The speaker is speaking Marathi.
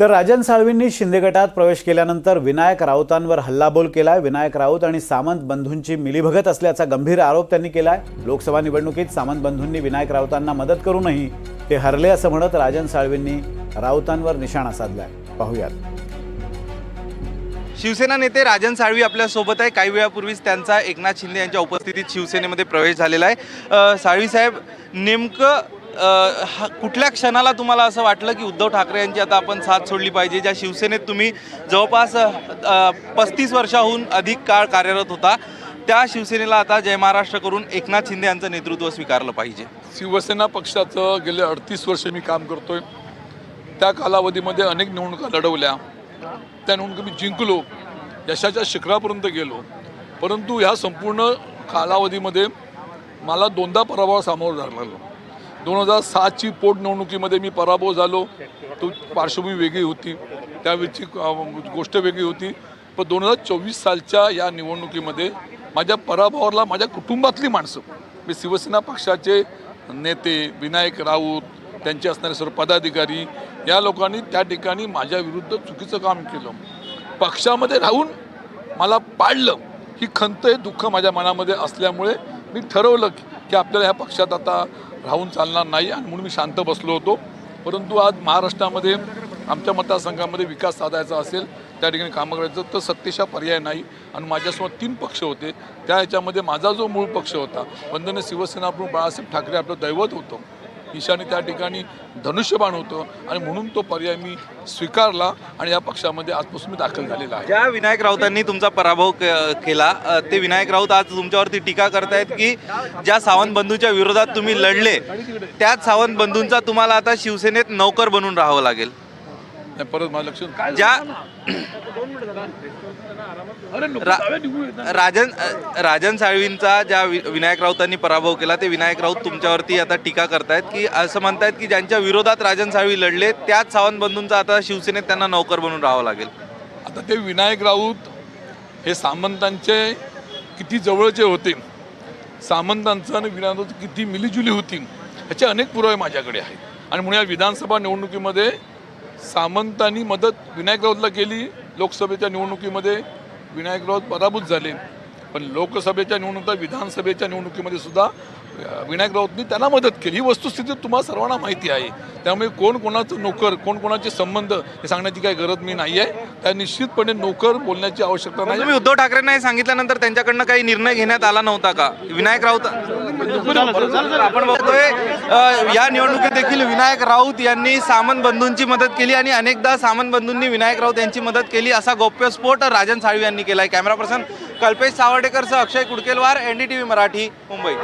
तर राजन साळवींनी शिंदे गटात प्रवेश केल्यानंतर विनायक राऊतांवर हल्लाबोल केलाय. विनायक राऊत आणि सामंत बंधूंची मिलीभगत असल्याचा गंभीर आरोप त्यांनी केलाय. लोकसभा निवडणुकीत सामंत बंधूंनी विनायक राऊतांना मदत करूनही ते हरले असं म्हणत राजन साळवींनी राऊतांवर निशाणा साधलाय. पाहूयात. शिवसेना नेते राजन साळवी आपल्यासोबत आहे. काही वेळापूर्वीच त्यांचा एकनाथ शिंदे यांच्या उपस्थितीत शिवसेनेमध्ये प्रवेश झालेला आहे. साळवी साहेब नेमकं कुठल्या क्षणाला तुम्हाला असं वाटलं की उद्धव ठाकरे यांची आता आपण साथ सोडली पाहिजे ज्या शिवसेनेत तुम्ही जवळपास पस्तीस वर्षाहून अधिक काळ कार्यरत होता त्या शिवसेनेला आता जय महाराष्ट्र करून एकनाथ शिंदे यांचं नेतृत्व स्वीकारलं पाहिजे? शिवसेना पक्षाचं गेले अडतीस वर्ष मी काम करतोय. त्या कालावधीमध्ये अनेक निवडणुका लढवल्या. त्या निवडणुका मी जिंकलो. यशाच्या शिखरापर्यंत गेलो. परंतु ह्या संपूर्ण कालावधीमध्ये मला दोनदा पराभव सामोरं जावं लागलो. दोन हजार सातची पोटनिवडणुकीमध्ये मी पराभव झालो. तो पार्श्वभूमी वेगळी होती. त्यावेळची गोष्ट वेगळी होती. पण दोन हजार चोवीस सालच्या या निवडणुकीमध्ये माझ्या पराभवाला माझ्या कुटुंबातली माणसं मी शिवसेना पक्षाचे नेते विनायक राऊत त्यांचे असणारे सर्व पदाधिकारी या लोकांनी त्या ठिकाणी माझ्या विरुद्ध चुकीचं काम केलं. पक्षामध्ये राहून मला पाडलं ही खंत हे दुःख माझ्या मनामध्ये असल्यामुळे मी ठरवलं की आपल्याला ह्या पक्षात आता राहून चालणार नाही आणि म्हणून मी शांत बसलो होतो. परंतु आज महाराष्ट्रामध्ये आमच्या मतदारसंघामध्ये विकास साधायचा असेल त्या ठिकाणी कामं करायचं तर सत्तेशा पर्याय नाही आणि माझ्यासमोर तीन पक्ष होते. त्या ह्याच्यामध्ये माझा जो मूळ पक्ष होता वंदने शिवसेना प्रमुख बाळासाहेब ठाकरे आपलं दैवत होतं. ईशानी त्या ठिकाणी धनुष्यबाण होतं आणि म्हणून तो पर्याय मी स्वीकारला आणि या पक्षामध्ये आजपासून मी दाखल झालेला आहे. ज्या विनायक राऊतांनी तुमचा पराभव क- केला ते विनायक राऊत आज तुमच्यावरती टीका करतायत की ज्या सावंत बंधूच्या विरोधात तुम्ही लढले त्याच सावंत बंधूंचा तुम्हाला आता शिवसेनेत नौकर बनून राहावं लागेल. नाही, परत माझं लक्ष काय ज्या रा-. राजन राजन साळवींचा ज्या वि- विनायक राऊतांनी पराभव केला ते विनायक राऊत तुमच्यावरती आता टीका करतायत की असं म्हणतायत की ज्यांच्या विरोधात राजन साळवी लढले त्याच सावंत बंधूंचा आता शिवसेनेत त्यांना नौकर बनून राहावं लागेल. आता ते विनायक राऊत हे सामंतांचे किती जवळचे होते. सामंतांचं आणि विनायक राऊत किती मिलीजुली होती. ह्याचे अनेक पुरावे माझ्याकडे आहेत. आणि म्हणून या विधानसभा निवडणुकीमध्ये सामंतांनी मदत विनायक राऊतला केली. लोकसभेच्या निवडणुकीमध्ये विनायक राऊत पराभूत झाले. पण लोकसभेच्या निवडणुकीत विधानसभेच्या निवडणुकीमध्ये सुद्धा विनायक राऊतनी त्यांना मदत केली. ही वस्तुस्थिती तुम्हाला सर्वांना माहिती आहे. त्यामुळे कोण कोणाचं नोकर कोण कोणाचे संबंध हे सांगण्याची काही गरज मी नाही आहे. त्या निश्चितपणे नोकर बोलण्याची आवश्यकता नाही तुम्ही उद्धव ठाकरेंना हे सांगितल्यानंतर त्यांच्याकडनं काही निर्णय घेण्यात आला नव्हता का? विनायक राऊत आपण बघतोय या निवडणुकीत देखील विनायक राऊत यांनी सामंत बंधूंची मदत केली आणि अनेकदा सामंत बंधूंनी विनायक राऊत यांची मदत केली. असा गौप्यस्फोट राजन साळवी यांनी केलाय. कॅमेरा पर्सन कल्पेश सावर्डेकरसह अक्षय कुडकेलवार एनडीटीव्ही मराठी मुंबई.